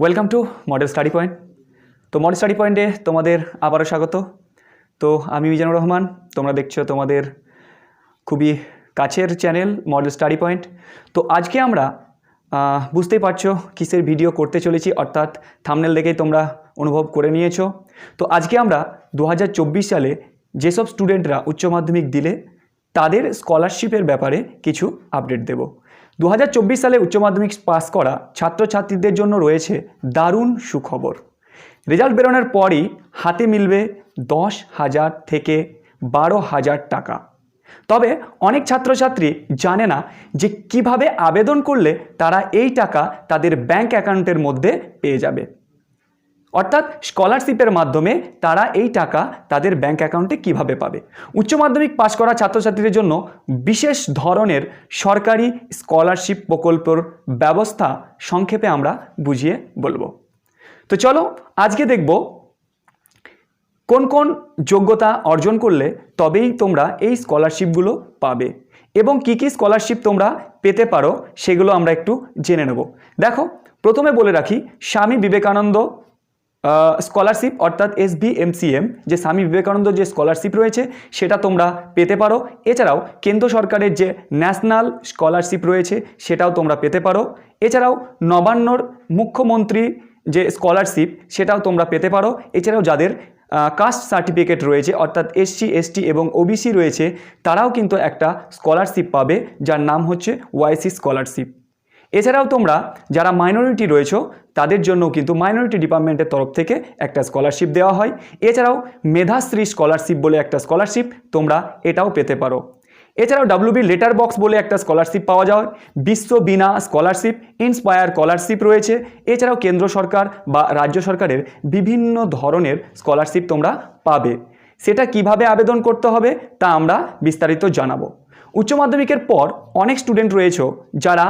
Welcome to model study point তো model study পয়েন্টে তোমাদের আবারও স্বাগত। তো আমি মিজানুর রহমান, তোমরা দেখছ তোমাদের খুবই কাছের চ্যানেল মডেল স্টাডি পয়েন্ট তো আজকে আমরা বুঝতেই পারছ কিসের ভিডিও করতে চলেছি, অর্থাৎ থামনেল দেখেই তোমরা অনুভব করে নিয়েছো। তো আজকে আমরা দু হাজার চব্বিশ সালে যেসব স্টুডেন্টরা উচ্চ মাধ্যমিক দিলে, তাদের স্কলারশিপের ব্যাপারে কিছু আপডেট দেব। দু হাজার চব্বিশ সালে উচ্চ মাধ্যমিক পাস করা ছাত্রছাত্রীদের জন্য রয়েছে দারুণ সুখবর। রেজাল্ট বেরোনোর পরই হাতে মিলবে দশ হাজার থেকে বারো হাজার টাকা। তবে অনেক ছাত্রছাত্রী জানে না যে কীভাবে আবেদন করলে তারা এই টাকা তাদের ব্যাংক অ্যাকাউন্টের মধ্যে পেয়ে যাবে। অর্থাৎ স্কলারশিপের মাধ্যমে তারা এই টাকা তাদের ব্যাংক অ্যাকাউন্টে কীভাবে পাবে? উচ্চ মাধ্যমিক পাশ করা ছাত্রছাত্রীদের জন্য বিশেষ ধরনের সরকারি স্কলারশিপ প্রকল্পর ব্যবস্থা সংক্ষেপে আমরা বুঝিয়ে বলব। তো চলো আজকে দেখব কোন কোন যোগ্যতা অর্জন করলে তবেই তোমরা এই স্কলারশিপগুলো পাবে এবং কি কি স্কলারশিপ তোমরা পেতে পারো সেগুলো আমরা একটু জেনে নেব। দেখো, প্রথমে বলে রাখি, স্বামী বিবেকানন্দ স্কলারশিপ অর্থাৎ এস যে স্বামী বিবেকানন্দ যে স্কলারশিপ রয়েছে, সেটা তোমরা পেতে পারো। এছাড়াও কেন্দ্র সরকারের যে ন্যাশনাল স্কলারশিপ রয়েছে, সেটাও তোমরা পেতে পারো। এছাড়াও নবান্নর মুখ্যমন্ত্রী যে স্কলারশিপ সেটাও তোমরা পেতে পারো। এছাড়াও যাদের কাস্ট সার্টিফিকেট রয়েছে, অর্থাৎ এসসি এসটি এবং ওবিসি রয়েছে, তারাও কিন্তু একটা স্কলারশিপ পাবে, যার নাম হচ্ছে ওয়াইসি স্কলারশিপ এছাড়াও তোমরা যারা মাইনরিটি রয়েছো, তাদের জন্য কিন্তু মাইনরিটি ডিপার্টমেন্টের তরফ থেকে একটা স্কলারশিপ দেওয়া হয়। এছাড়াও মেধাশ্রী স্কলারশিপ বলে একটা স্কলারশিপ তোমরা এটাও পেতে পারো। এছাড়াও ডাব্লিউবি লেটার বক্স বলে একটা স্কলারশিপ পাওয়া যায়। বিশ্ব বিনা স্কলারশিপ ইন্সপায়ার স্কলারশিপ রয়েছে। এছাড়াও কেন্দ্র সরকার বা রাজ্য সরকারের বিভিন্ন ধরনের স্কলারশিপ তোমরা পাবে। সেটা কীভাবে আবেদন করতে হবে, তা আমরা বিস্তারিত জানাব। উচ্চ মাধ্যমিকের পর অনেক স্টুডেন্ট রয়েছে, যারা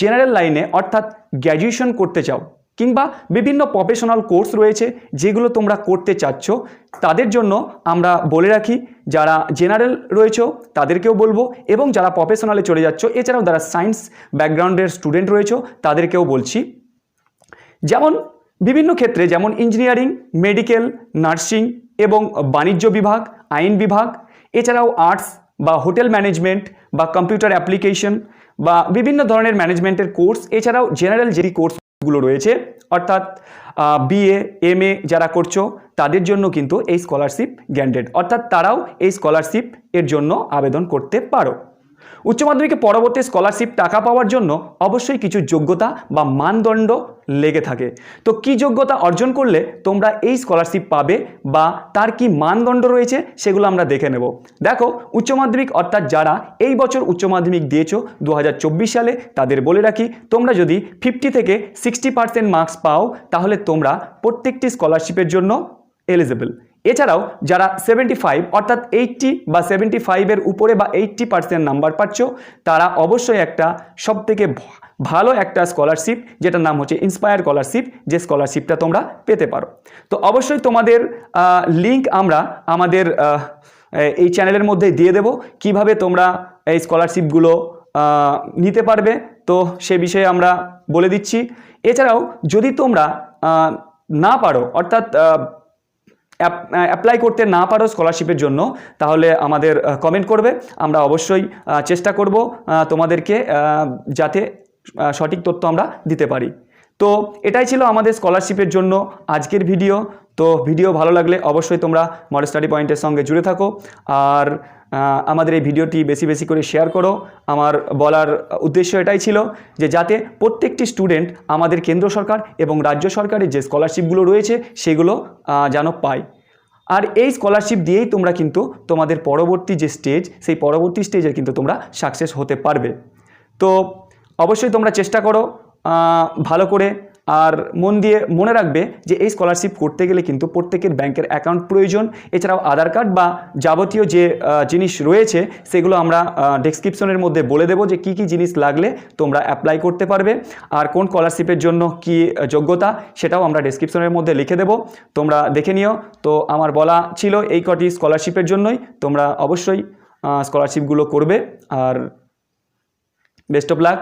জেনারেল লাইনে অর্থাৎ গ্র্যাজুয়েশন করতে চাও কিংবা বিভিন্ন প্রফেশনাল কোর্স রয়েছে যেগুলো তোমরা করতে চাচ্ছ, তাদের জন্য আমরা বলে রাখি, যারা জেনারেল রয়েছে তাদেরকেও বলব এবং যারা প্রফেশনালে চলে যাচ্ছ, এছাড়াও যারা সায়েন্স ব্যাকগ্রাউন্ডের স্টুডেন্ট রয়েছে তাদেরকেও বলছি। যেমন বিভিন্ন ক্ষেত্রে যেমন ইঞ্জিনিয়ারিং, মেডিকেল, নার্সিং এবং বাণিজ্য বিভাগ, আইন বিভাগ, এছাড়াও আর্টস বা হোটেল ম্যানেজমেন্ট বা কম্পিউটার অ্যাপ্লিকেশন বা বিভিন্ন ধরনের ম্যানেজমেন্টের কোর্স, এছাড়াও জেনারেল যে কোর্সগুলো রয়েছে, অর্থাৎ বিএ এম যারা করছ, তাদের জন্য কিন্তু এই স্কলারশিপ গ্যান্ডেড অর্থাৎ তারাও এই স্কলারশিপ এর জন্য আবেদন করতে পারো। উচ্চ মাধ্যমিকে পরবর্তী স্কলারশিপ টাকা পাওয়ার জন্য অবশ্যই কিছু যোগ্যতা বা মানদণ্ড লেগে থাকে। তো কি যোগ্যতা অর্জন করলে তোমরা এই স্কলারশিপ পাবে বা তার কি মানদণ্ড রয়েছে সেগুলো আমরা দেখে নেব। দেখো, উচ্চ মাধ্যমিক অর্থাৎ যারা এই বছর উচ্চ মাধ্যমিক দিয়েছ দু সালে, তাদের বলে রাখি, তোমরা যদি ফিফটি থেকে সিক্সটি পার্সেন্ট মার্কস পাও, তাহলে তোমরা প্রত্যেকটি স্কলারশিপের জন্য এলিজেবল এছাড়াও যারা সেভেন্টি ফাইভ অর্থাৎ এইটটি বা সেভেন্টি ফাইভের উপরে বা এইটটি পার্সেন্ট নাম্বার পাচ্ছ, তারা অবশ্যই একটা সবথেকে ভালো একটা স্কলারশিপ যেটার নাম হচ্ছে ইন্সপায়ার স্কলারশিপ যে স্কলারশিপটা তোমরা পেতে পারো। তো অবশ্যই তোমাদের লিংক আমরা আমাদের এই চ্যানেলের মধ্যে দিয়ে দেব। কীভাবে তোমরা এই স্কলারশিপগুলো নিতে পারবে? তো সে বিষয়ে আমরা বলে দিচ্ছি। এছাড়াও যদি তোমরা না পারো, অর্থাৎ অ্যাপ্লাই করতে না পারো স্কলারশিপের জন্য, তাহলে আমাদের কমেন্ট করবে। আমরা অবশ্যই চেষ্টা করব তোমাদেরকে যাতে সঠিক তথ্য আমরা দিতে পারি। তো এটাই ছিল আমাদের স্কলারশিপের জন্য আজকের ভিডিও তো ভিডিও ভালো লাগলে অবশ্যই তোমরা মডেল স্টাডি পয়েন্টের সঙ্গে জুড়ে থাকো। আর আমাদের এই ভিডিওটি বেশি বেশি করে শেয়ার করো। আমার বলার উদ্দেশ্য এটাই ছিল যে যাতে প্রত্যেকটি স্টুডেন্ট আমাদের কেন্দ্র সরকার এবং রাজ্য সরকারের যে স্কলারশিপগুলো রয়েছে, সেগুলো যেন পায়। আর এই স্কলারশিপ দিয়েই তোমরা কিন্তু তোমাদের পরবর্তী যে স্টেজ সেই পরবর্তী স্টেজে কিন্তু তোমরা সাকসেস হতে পারবে। তো অবশ্যই তোমরা চেষ্টা করো ভালো করে আর মন দিয়ে মনে রাখবে যে এই স্কলারশিপ করতে গেলে কিন্তু প্রত্যেকের ব্যাংকের অ্যাকাউন্ট প্রয়োজন। এছাড়াও আধার কার্ড বা যাবতীয় যে জিনিস রয়েছে, সেগুলো আমরা ডেসক্রিপশনের মধ্যে বলে দেবো যে কি কি জিনিস লাগলে তোমরা অ্যাপ্লাই করতে পারবে। আর কোন স্কলারশিপের জন্য কি যোগ্যতা সেটাও আমরা ডেসক্রিপশনের মধ্যে লিখে দেবো। তোমরা দেখে নিও। তো আমার বলা ছিল এই কটি স্কলারশিপের জন্যই। তোমরা অবশ্যই স্কলারশিপগুলো করবে। আর বেস্ট অফ লাক